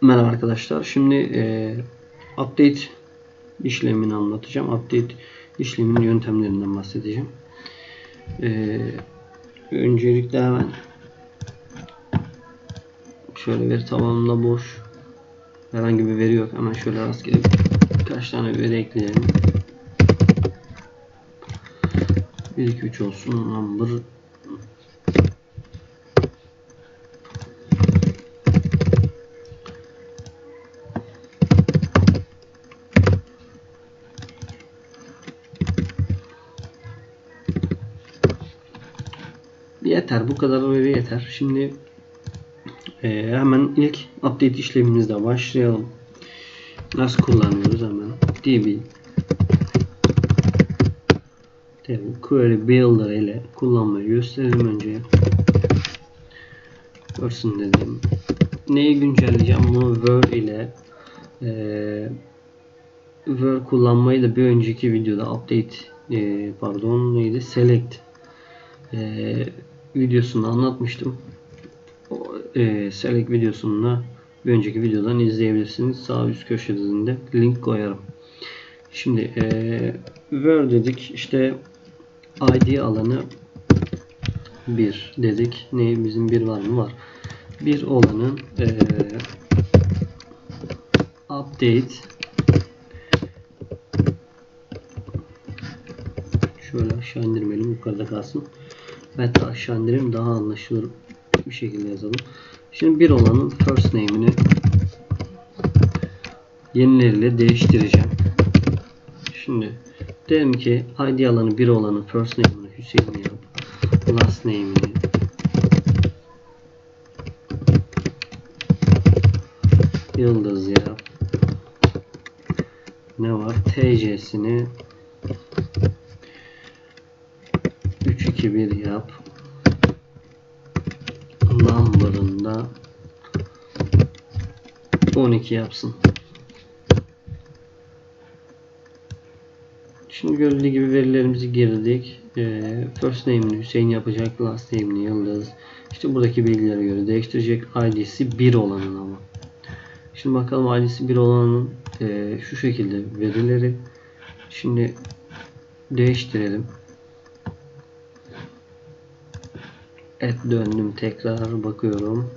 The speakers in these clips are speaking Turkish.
Merhaba arkadaşlar. Şimdi e, update işlemini anlatacağım. Update işleminin yöntemlerinden bahsedeceğim. E, öncelikle hemen şöyle veri tabanında boş herhangi bir veri yok. Hemen şöyle rastgele birkaç tane veri ekleyelim. 1 2 3 olsun. Number Yeter. Bu kadar veri yeter. Şimdi e, hemen ilk update işlemimizle başlayalım. Nasıl kullanıyoruz hemen? db query builder ile kullanmayı gösterelim önce. Version dedim. Neyi güncelleyeceğim? Bunu Word ile e, Word kullanmayı da bir önceki videoda update e, pardon neydi? Select e, videosunu anlatmıştım. E, select videosunu da bir önceki videodan izleyebilirsiniz. Sağ üst köşesinde link koyarım. Şimdi e, Word dedik. İşte ID alanı 1 dedik. Ne bizim bir var mı? Var. Bir olanın e, update şöyle aşağı indirmeyelim yukarıda kalsın. Hatta aşağı indirelim daha anlaşılır bir şekilde yazalım. Şimdi bir olanın first name'ini yenileriyle değiştireceğim. Şimdi diyelim ki ID alanı bir olanın first name'ini Hüseyin yap. Last name'ini Yıldız yap. Ne var? TC'sini 3-2-1 yap. Number'ında 12 yapsın. Şimdi görüldüğü gibi verilerimizi girdik. Ee, first name'ini Hüseyin yapacak. Last name'ini Yıldız. İşte buradaki bilgilere göre değiştirecek. ID'si 1 olanın ama. Şimdi bakalım ID'si 1 olanın e, şu şekilde verileri. Şimdi değiştirelim. Et döndüm tekrar bakıyorum.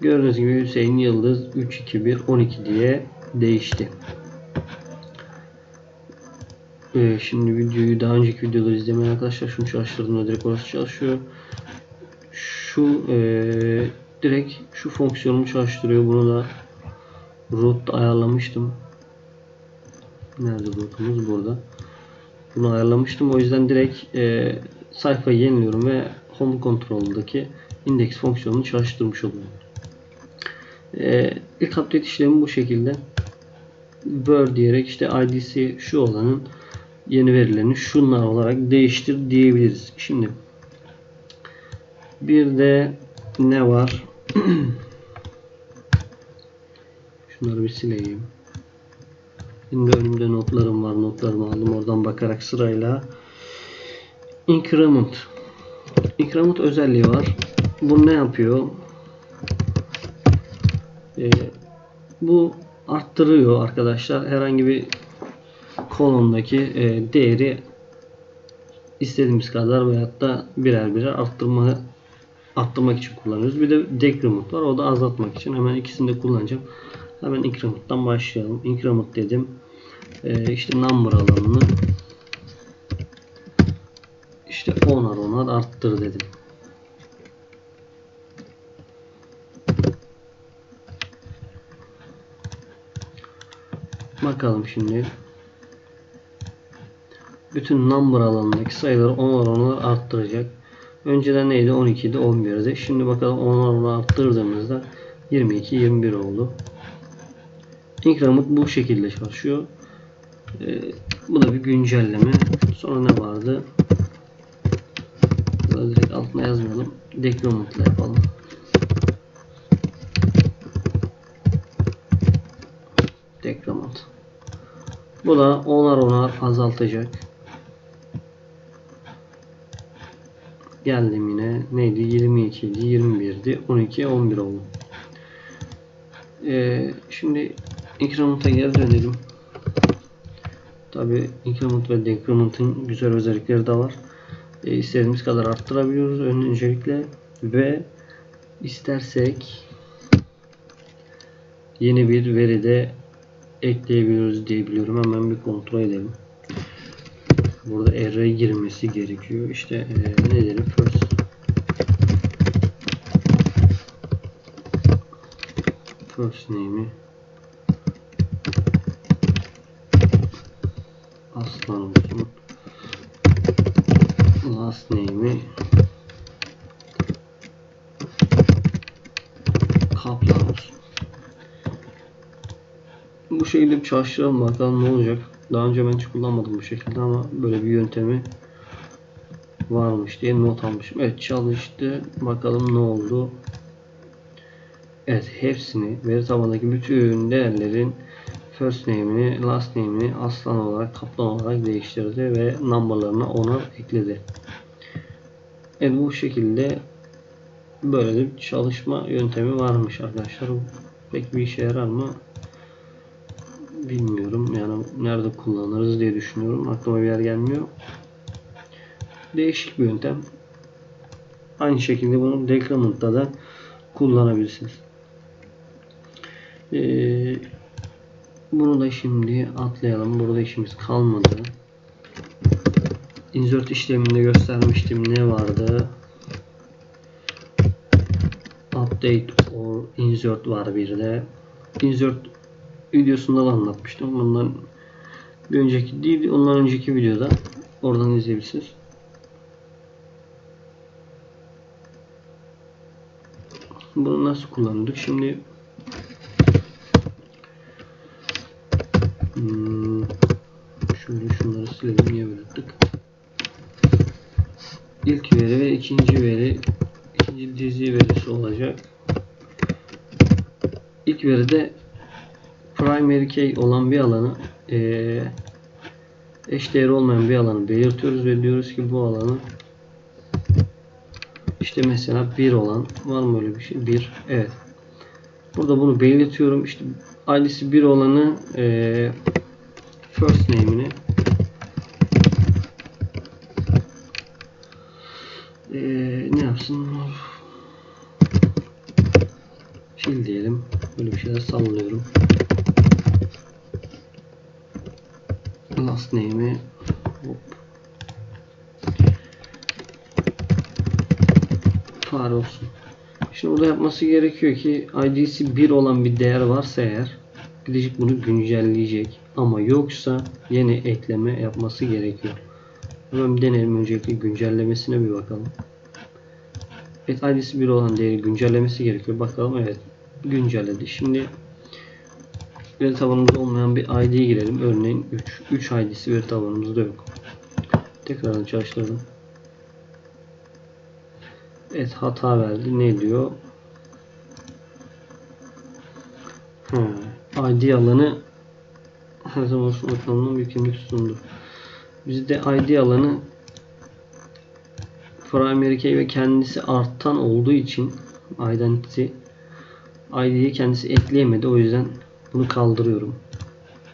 Gördüğünüz gibi Hüseyin Yıldız 3 2 1 12 diye değişti. Ee, şimdi videoyu daha önceki videoları izlemeyen arkadaşlar şunu çalıştırdığımda direkt orası çalışıyor. Şu e, direkt şu fonksiyonumu çalıştırıyor. Bunu da root ayarlamıştım. Nerede rootumuz? Burada. Bunu ayarlamıştım. O yüzden direkt e, sayfayı yeniliyorum ve home control'daki index fonksiyonunu çalıştırmış oluyorum. Ee, ilk update işlemi bu şekilde. Word diyerek işte id'si şu olanın yeni verilerini şunlar olarak değiştir diyebiliriz. Şimdi bir de ne var? Şunları bir sileyim. Şimdi önümde notlarım var. Notlarımı aldım. Oradan bakarak sırayla increment increment özelliği var. Bu ne yapıyor? Ee, bu arttırıyor arkadaşlar. Herhangi bir kolondaki e, değeri istediğimiz kadar veyahut da birer birer arttırma arttırmak için kullanıyoruz. Bir de decrement var. O da azaltmak için. Hemen ikisini de kullanacağım. Hemen increment'tan başlayalım. Increment dedim. Ee, işte number alanını işte 10'ar 10'ar arttır dedim. Bakalım şimdi. Bütün number alanındaki sayıları 10'ar 10'ar arttıracak. Önceden neydi? 12 idi, 11'di. Şimdi bakalım 10'ar 10'ar arttırdığımızda 22, 21 oldu. Increment bu şekilde çalışıyor. Ee, bu da bir güncelleme. Sonra ne vardı? Burada direkt altına yazmayalım. Decrement ile yapalım. Decrement. Bu da 10'ar 10'ar azaltacak. Geldim yine. Neydi? 22 idi, 21'di, 12, 11 oldu. Ee, şimdi increment'a geri dönelim. Tabi increment ve decrement'ın güzel özellikleri de var. Ee, istediğimiz kadar arttırabiliyoruz öncelikle ve istersek yeni bir veri de ekleyebiliyoruz diye biliyorum. Hemen bir kontrol edelim. Burada array girmesi gerekiyor. İşte e, ne diyelim first first name'i aslan Last name'i kaplan olsun. Bu şekilde bir çalıştıralım bakalım ne olacak. Daha önce ben hiç kullanmadım bu şekilde ama böyle bir yöntemi varmış diye not almışım. Evet çalıştı. Bakalım ne oldu. Evet hepsini veri tabanındaki bütün değerlerin first name'ini, last name'ini aslan olarak, kaplan olarak değiştirdi ve number'larına ona ekledi. Evet bu şekilde böyle bir çalışma yöntemi varmış arkadaşlar. Pek bir işe yarar mı? Bilmiyorum. Yani nerede kullanırız diye düşünüyorum. Aklıma bir yer gelmiyor. Değişik bir yöntem. Aynı şekilde bunu decrement'ta da kullanabilirsiniz. Ee, bunu da şimdi atlayalım. Burada işimiz kalmadı. Insert işleminde göstermiştim ne vardı. Update or insert var bir de. Insert videosunda da anlatmıştım. Bundan bir önceki değil, ondan önceki videoda oradan izleyebilirsiniz. Bunu nasıl kullandık? Şimdi hmm, şöyle şunları silelim. Niye böyle? İlk veri ve ikinci veri ikinci dizi verisi olacak. İlk veride primary key olan bir alanı e, olmayan bir alanı belirtiyoruz ve diyoruz ki bu alanı işte mesela 1 olan var mı öyle bir şey? 1. Evet. Burada bunu belirtiyorum. İşte ID'si 1 olanı e, first name'ini e, ne yapsın? Fil diyelim. Böyle bir şeyler sallıyorum. Last name'i fare olsun. Şimdi burada yapması gerekiyor ki ID'si 1 olan bir değer varsa eğer gidecek bunu güncelleyecek. Ama yoksa yeni ekleme yapması gerekiyor. Hemen bir deneyelim öncelikle güncellemesine bir bakalım. Evet ID'si 1 olan değeri güncellemesi gerekiyor. Bakalım evet güncelledi. Şimdi veri tabanımızda olmayan bir ID'ye girelim. Örneğin 3. 3 ID'si veri tabanımızda yok. Tekrardan çalıştıralım. Evet hata verdi. Ne diyor? Hmm. ID alanı her zaman ortamının yükümlülük sundu. Bizde ID alanı primary key ve kendisi artan olduğu için identity ID'yi kendisi ekleyemedi. O yüzden bunu kaldırıyorum.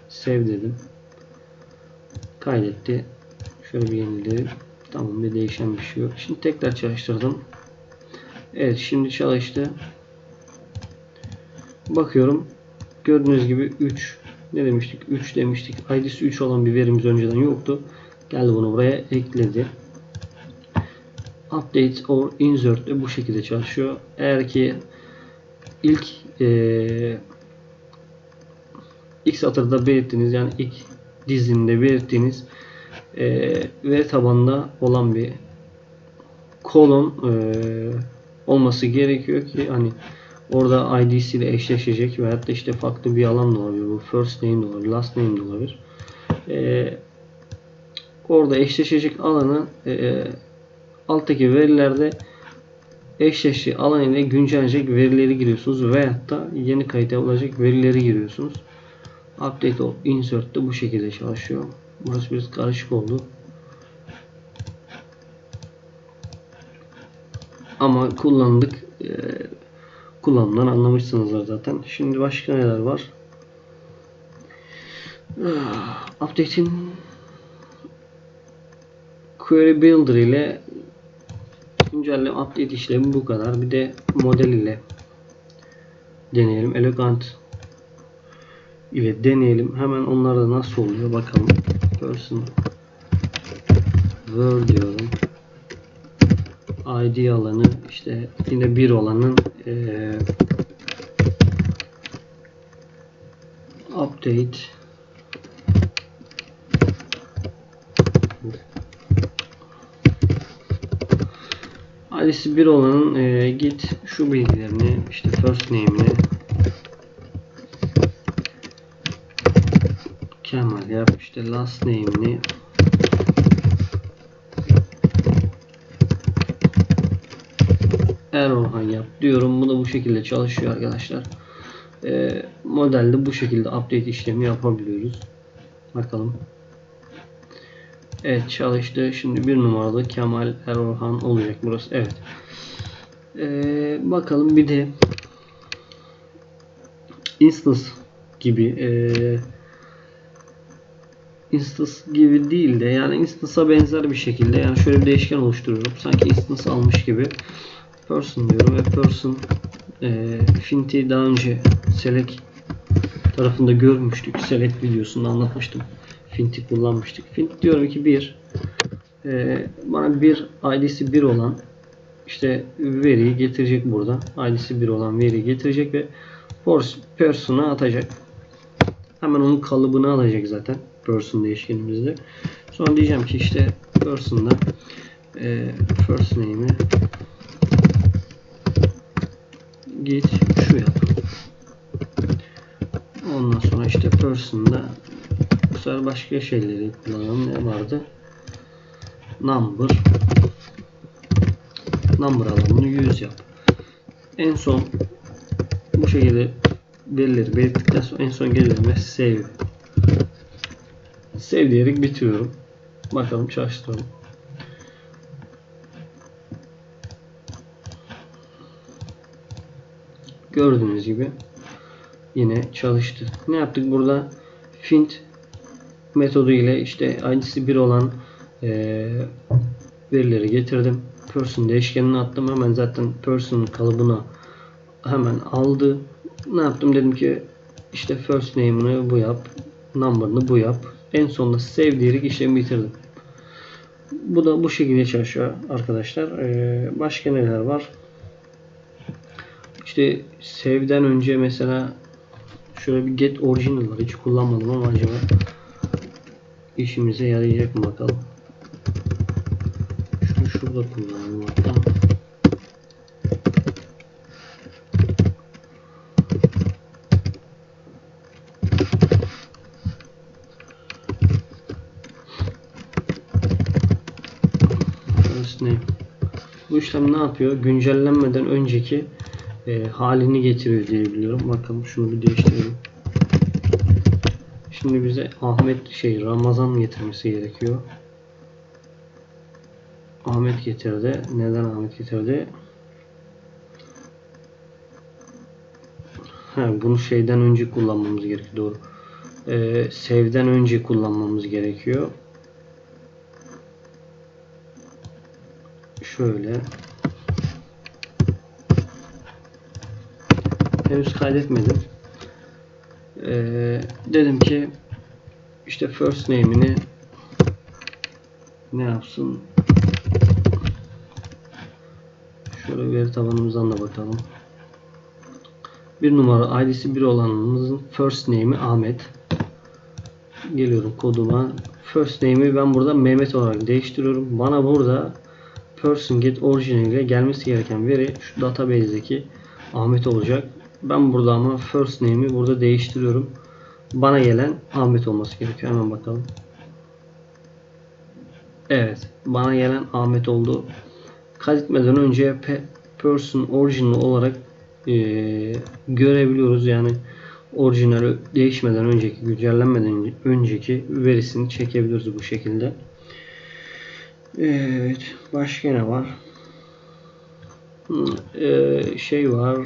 Save dedim. Kaydetti. Şöyle bir yenileyelim. Tamam bir değişen bir şey yok. Şimdi tekrar çalıştırdım. Evet şimdi çalıştı. Bakıyorum. Gördüğünüz gibi 3 ne demiştik? 3 demiştik. ID'si 3 olan bir verimiz önceden yoktu. Geldi bunu buraya ekledi. Update or insert de bu şekilde çalışıyor. Eğer ki ilk e, ilk satırda belirttiğiniz yani ilk dizinde belirttiğiniz e, veri tabanında olan bir kolon e, olması gerekiyor ki hani orada ID'si ile eşleşecek veyahut da işte farklı bir alan da olabilir. Bu first name de olabilir, last name de olabilir. E, orada eşleşecek alanı e, alttaki verilerde eşleştiği alan ile güncellenecek verileri giriyorsunuz veyahut da yeni kayıt olacak verileri giriyorsunuz. Update of insert de bu şekilde çalışıyor. Burası biraz karışık oldu. Ama kullandık. Ee, kullanımdan anlamışsınızdır zaten. Şimdi başka neler var? Ah, Update'in Query Builder ile güncelleme update işlemi bu kadar. Bir de model ile deneyelim. Elegant ile deneyelim. Hemen onlar da nasıl oluyor bakalım. Person Word diyorum. ID alanı işte yine bir olanın eee update ID'si bir olanın eee, git şu bilgilerini işte first name'ini Kemal yap işte last name'ini Erorhan yap diyorum. Bu da bu şekilde çalışıyor arkadaşlar. Ee, modelde bu şekilde update işlemi yapabiliyoruz. Bakalım. Evet çalıştı. Şimdi bir numaralı Kemal Erorhan olacak burası. Evet. Ee, bakalım bir de instance gibi ee, instance gibi değil de yani instance'a benzer bir şekilde yani şöyle bir değişken oluşturuyorum. Sanki instance almış gibi person diyorum ve person e, Finti daha önce select tarafında görmüştük. Select videosunda anlatmıştım. Finti kullanmıştık. Fint diyorum ki 1 e, bana bir ID'si 1 olan işte veriyi getirecek burada. ID'si 1 olan veriyi getirecek ve person'a atacak. Hemen onun kalıbını alacak zaten. Person değişkenimizde. Sonra diyeceğim ki işte person'da e, first name'i git şu yap. Ondan sonra işte person'da sefer başka şeyleri kullanalım. Ne vardı? Number number alanını 100 yap. En son bu şekilde verileri belirttikten sonra en son geliyorum ve save save diyerek bitiriyorum. Bakalım çalıştıralım. Gördüğünüz gibi yine çalıştı. Ne yaptık burada? Fint metodu ile işte ID'si 1 olan e, verileri getirdim. Person değişkenini attım. Hemen zaten person kalıbına hemen aldı. Ne yaptım? Dedim ki işte first name'ını bu yap. Number'ını bu yap. En sonunda save diyerek işlemi bitirdim. Bu da bu şekilde çalışıyor arkadaşlar. Ee, başka neler var? İşte save'den önce mesela şöyle bir get original var. Hiç kullanmadım ama acaba işimize yarayacak mı bakalım. Şunu şurada kullanalım hatta. Name. Bu işlem ne yapıyor? Güncellenmeden önceki e, halini getiriyor diye biliyorum. Bakalım şunu bir değiştirelim. Şimdi bize Ahmet şey Ramazan getirmesi gerekiyor. Ahmet getirdi. Neden Ahmet getirdi? Ha, bunu şeyden önce kullanmamız gerekiyor. Doğru. Ee, save'den önce kullanmamız gerekiyor. Şöyle. Henüz kaydetmedim. Ee, dedim ki işte first name'ini ne yapsın? Şöyle veri tabanımızdan da bakalım. Bir numara ID'si 1 olanımızın first name'i Ahmet. Geliyorum koduma. First name'i ben burada Mehmet olarak değiştiriyorum. Bana burada person get original ile gelmesi gereken veri şu database'deki Ahmet olacak. Ben burada ama first name'i burada değiştiriyorum. Bana gelen Ahmet olması gerekiyor. Hemen bakalım. Evet. Bana gelen Ahmet oldu. Kaydetmeden önce person original olarak e, görebiliyoruz. Yani orijinal değişmeden önceki, güncellenmeden önceki verisini çekebiliyoruz bu şekilde. Evet. Başka ne var? Ee, şey var.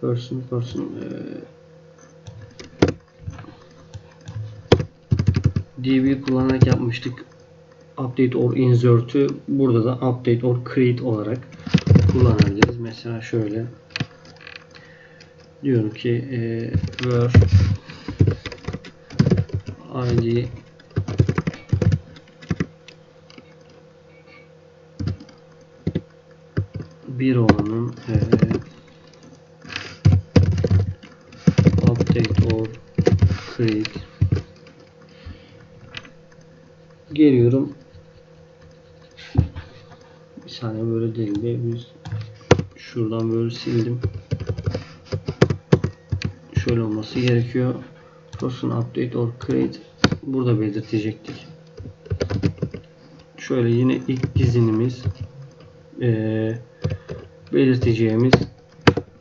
Person person e, db kullanarak yapmıştık. Update or insert'ü burada da update or create olarak kullanabiliriz. Mesela şöyle. Diyorum ki e, where id bir olanın e, update or create geliyorum. Bir saniye böyle değil de biz şuradan böyle sildim. Şöyle olması gerekiyor. Person update or create burada belirtecektik şöyle yine ilk dizinimiz eee belirteceğimiz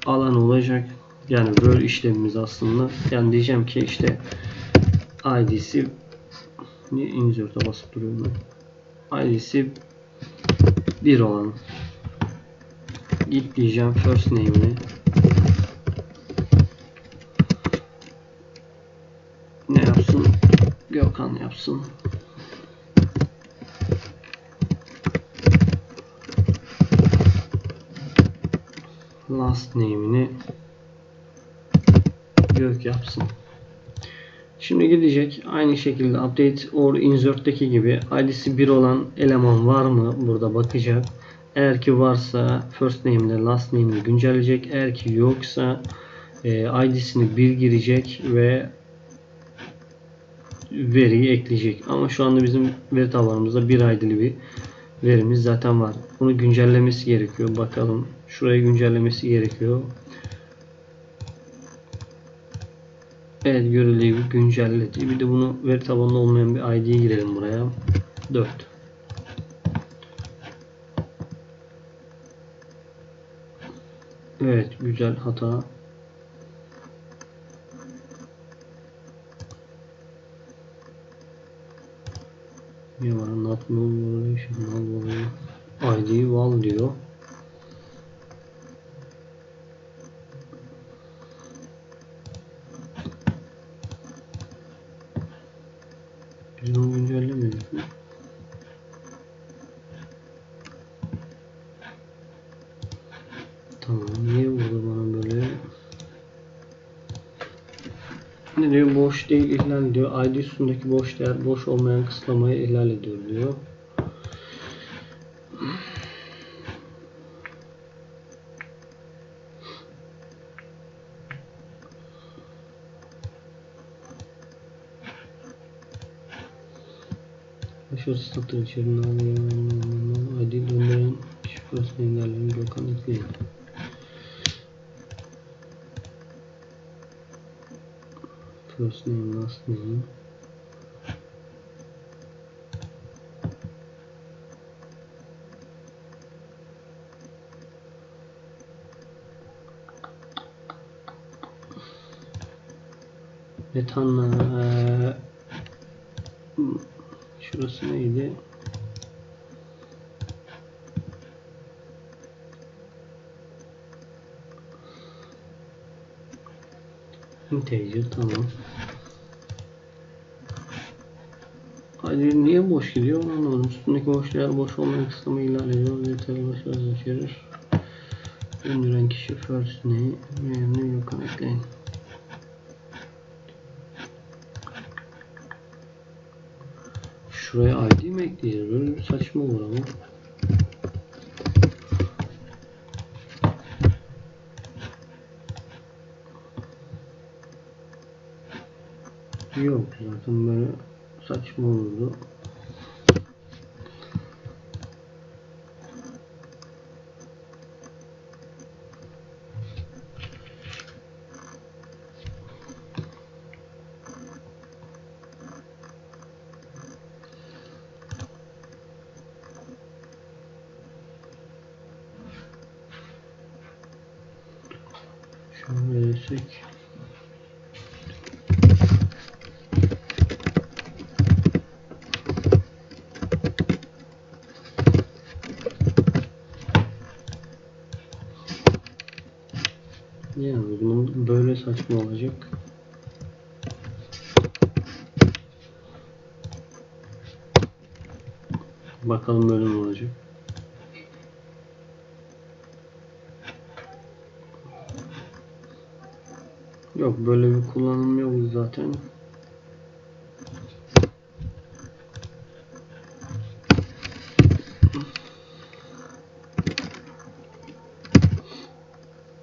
alan olacak. Yani word işlemimiz aslında. Yani diyeceğim ki işte id'si niye insert'a basıp duruyorum ben? id'si 1 olan git diyeceğim first name'ini ne yapsın? Gökhan yapsın. last name'ini gök yapsın. Şimdi gidecek aynı şekilde update or insert'teki gibi id'si 1 olan eleman var mı burada bakacak. Eğer ki varsa first name ile last name'ini güncelleyecek. Eğer ki yoksa e, id'sini 1 girecek ve veriyi ekleyecek. Ama şu anda bizim veri tabanımızda bir id'li bir verimiz zaten var. Bunu güncellemesi gerekiyor. Bakalım şurayı güncellemesi gerekiyor. Evet gibi güncelledi. Bir de bunu veri tabanında olmayan bir ID girelim buraya. 4. Evet güzel hata. Ne var? Not null relation null ID val diyor. Onu güncellemedik mi? Tamam. Niye burada bana böyle ne diyor? Boş değil ihlal diyor. ID üstündeki boş değer boş olmayan kısıtlamayı ihlal ediyor diyor. Başarısız satır içerisinde alıyor. ID döndüren şifresini engelleyen Gökhan ekleyin. First name, last name. Metanla eee, şurası neydi? Integer tamam. Hadi niye boş gidiyor onu anlamadım. Üstündeki boş yer boş olmayan kısmı ihlal ediyor. Yeterli başarı içerir. Döndüren kişi first name. Memnun yok ekleyin. Şuraya ID mi bir saçma olur ama. Yok zaten böyle saçma olurdu. Şöyle verirsek. Yani bu böyle saçma olacak. Bakalım böyle mi olacak? Yok böyle bir kullanım yok zaten.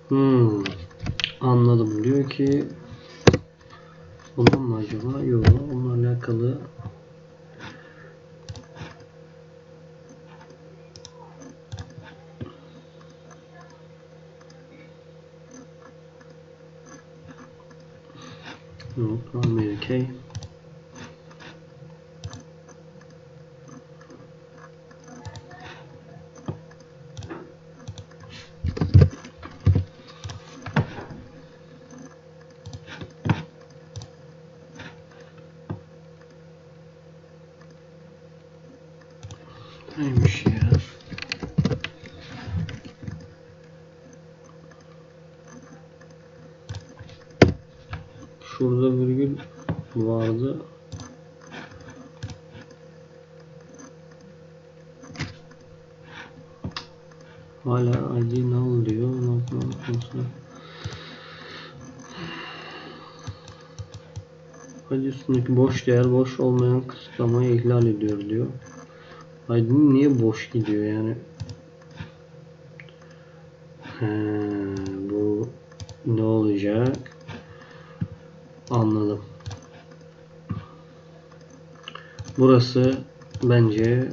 Hmm, anladım. Diyor ki bundan mı acaba? Yok. Onunla alakalı Yok. Amerika. Neymiş ya? Şurada virgül vardı. Hala ID null diyor. Not null konusunda. ID üstündeki boş değer boş olmayan kısıtlamayı ihlal ediyor diyor. ID niye boş gidiyor yani? He, bu ne olacak? Anladım. Burası bence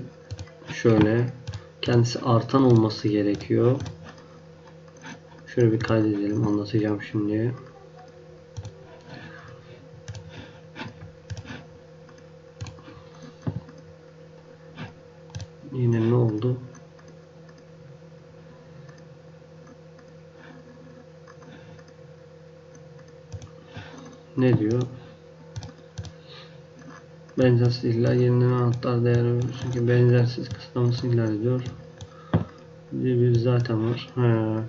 şöyle kendisi artan olması gerekiyor. Şöyle bir kaydedelim anlatacağım şimdi. Yine ne oldu? Ne diyor? Benzersiz ihlal yenilenen anahtar değer çünkü benzersiz kısıtlaması ihlal ediyor. Bir, bir zaten var. He.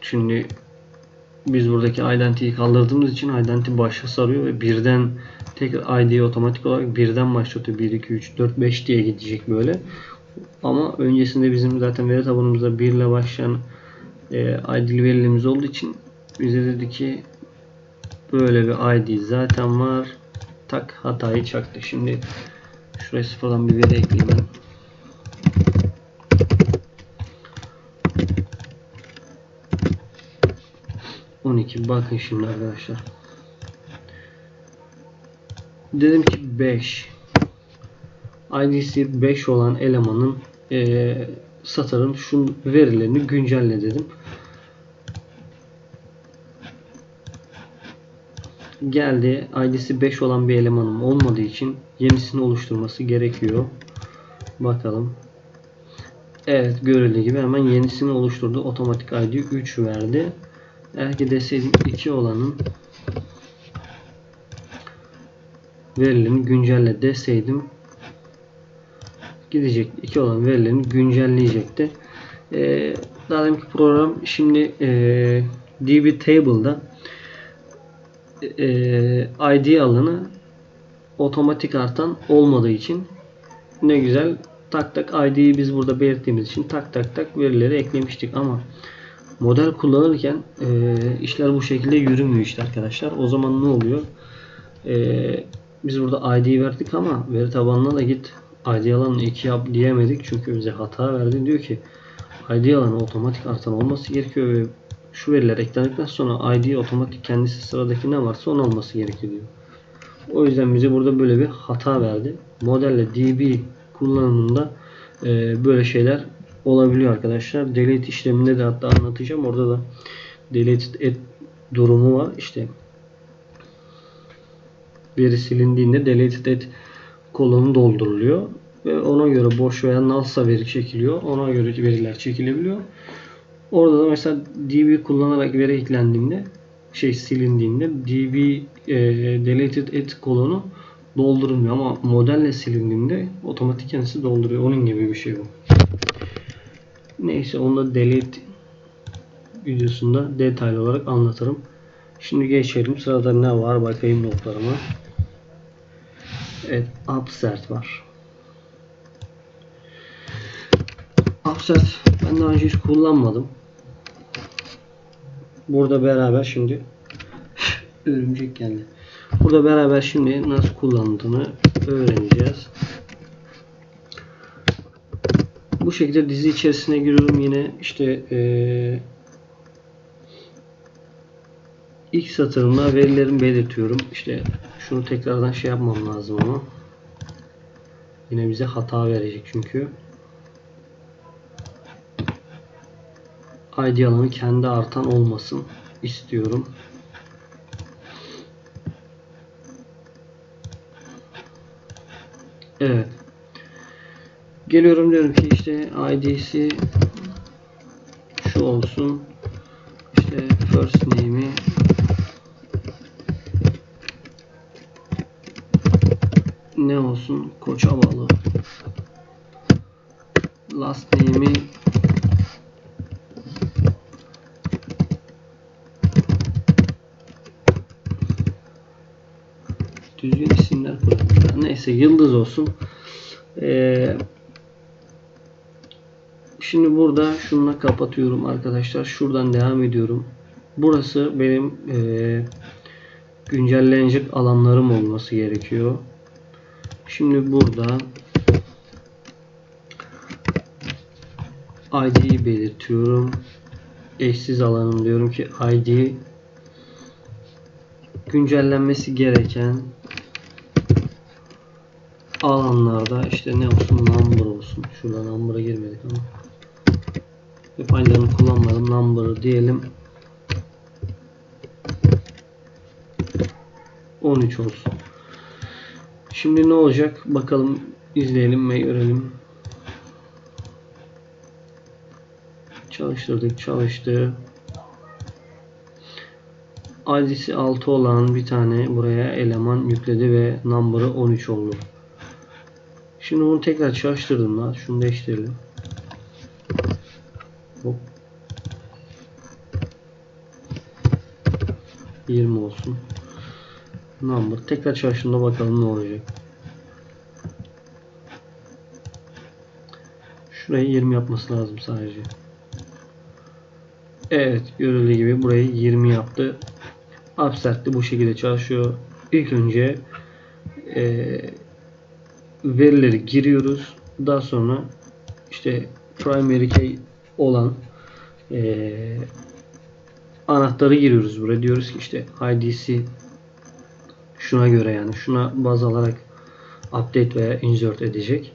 Şimdi biz buradaki identity'yi kaldırdığımız için identity başa sarıyor ve birden tekrar ID'yi otomatik olarak birden başlatıyor. 1, 2, 3, 4, 5 diye gidecek böyle. Ama öncesinde bizim zaten veri tabanımızda 1 ile başlayan e, ID'li verilerimiz olduğu için bize dedi ki böyle bir ID zaten var. Tak hatayı çaktı. Şimdi şuraya sıfırdan bir veri ekleyeyim ben. ...12 bakın şimdi arkadaşlar. Dedim ki 5. ID'si 5 olan elemanın e, satırın şu verilerini güncelle dedim. Geldi. ID'si 5 olan bir elemanım olmadığı için yenisini oluşturması gerekiyor. Bakalım. Evet görüldüğü gibi hemen yenisini oluşturdu. Otomatik ID 3 verdi. Eğer ki deseydim 2 olanın verilerini güncelle deseydim gidecek 2 olan verilerini güncelleyecekti. Ee, daha deminki program şimdi e, DB Table'da e, ID alanı otomatik artan olmadığı için ne güzel tak tak ID'yi biz burada belirttiğimiz için tak tak tak verileri eklemiştik ama model kullanırken e, işler bu şekilde yürümüyor işte arkadaşlar. O zaman ne oluyor? E, biz burada ID verdik ama veri tabanına da git ID alanını 2 yap diyemedik çünkü bize hata verdi. Diyor ki ID alanı otomatik artan olması gerekiyor ve şu veriler eklendikten sonra ID otomatik kendisi sıradaki ne varsa onu alması gerekiyor diyor. O yüzden bize burada böyle bir hata verdi. Modelle DB kullanımında e, böyle şeyler olabiliyor arkadaşlar. Delete işleminde de hatta anlatacağım. Orada da delete et durumu var. İşte veri silindiğinde deleted et kolonu dolduruluyor ve ona göre boş veya nalsa veri çekiliyor. Ona göre veriler çekilebiliyor. Orada da mesela db kullanarak veri eklendiğinde şey silindiğinde db e, deleted et kolonu doldurulmuyor ama modelle silindiğinde otomatik kendisi dolduruyor. Onun gibi bir şey bu. Neyse onu da delete videosunda detaylı olarak anlatırım. Şimdi geçelim. Sırada ne var? Bakayım notlarıma. Evet. Upsert var. Upsert ben daha önce hiç kullanmadım. Burada beraber şimdi örümcek geldi. Burada beraber şimdi nasıl kullandığını öğreneceğiz. Bu şekilde dizi içerisine giriyorum yine işte eee ilk satırımda verilerimi belirtiyorum. İşte şunu tekrardan şey yapmam lazım ama yine bize hata verecek çünkü. ID alanı kendi artan olmasın istiyorum. Evet. Geliyorum diyorum ki işte ID'si şu olsun. İşte first name'i ne olsun? Koçabalı. Last name'i Neyse yıldız olsun. Ee, şimdi burada şununla kapatıyorum arkadaşlar. Şuradan devam ediyorum. Burası benim e, güncellenecek alanlarım olması gerekiyor. Şimdi burada ID'yi belirtiyorum. Eşsiz alanım diyorum ki ID güncellenmesi gereken alanlarda işte ne olsun number olsun. Şurada number'a girmedik ama. Hep aynılarını kullanmadım. Number diyelim. 13 olsun. Şimdi ne olacak? Bakalım izleyelim ve görelim. Çalıştırdık, çalıştı. ID'si 6 olan bir tane buraya eleman yükledi ve number'ı 13 oldu. Şimdi bunu tekrar çalıştırdım da şunu değiştirelim. Hop. 20 olsun. Number. Tekrar çalıştığında bakalım ne olacak. Şurayı 20 yapması lazım sadece. Evet görüldüğü gibi burayı 20 yaptı. Upset'te bu şekilde çalışıyor. İlk önce e, verileri giriyoruz. Daha sonra işte primary key olan e, anahtarı giriyoruz buraya. Diyoruz ki işte ID'si şuna göre yani şuna baz alarak update veya insert edecek.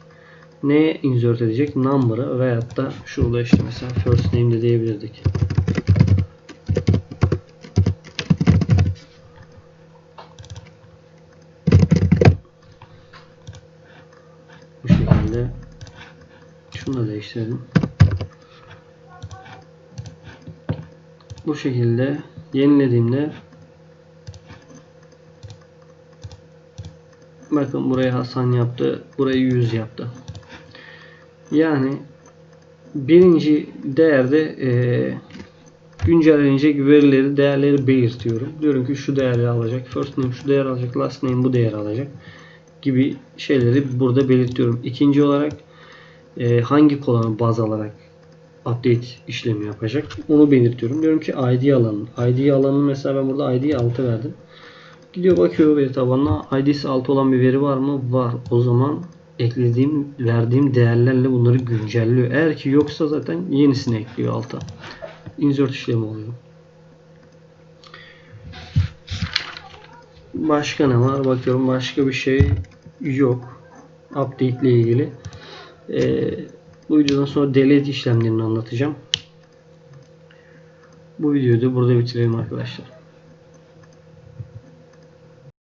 Neye insert edecek? Number'ı veyahut da şurada işte mesela first name de diyebilirdik. Bu şekilde değiştirelim. Bu şekilde yenilediğimde bakın buraya Hasan yaptı. Burayı 100 yaptı. Yani birinci değerde e, güncellenecek verileri, değerleri belirtiyorum. Diyorum ki şu değeri alacak. First name şu değer alacak. Last name bu değer alacak. Gibi şeyleri burada belirtiyorum. İkinci olarak e, hangi kolonu baz alarak update işlemi yapacak. Onu belirtiyorum. Diyorum ki ID alanı. ID alanı mesela ben burada ID 6 verdim. Gidiyor bakıyor veri tabanına ID'si 6 olan bir veri var mı? Var. O zaman eklediğim, verdiğim değerlerle bunları güncelliyor. Eğer ki yoksa zaten yenisini ekliyor alta. Insert işlemi oluyor. Başka ne var? Bakıyorum başka bir şey yok. Update ile ilgili. Ee, bu videodan sonra delete işlemlerini anlatacağım. Bu videoyu da burada bitirelim arkadaşlar.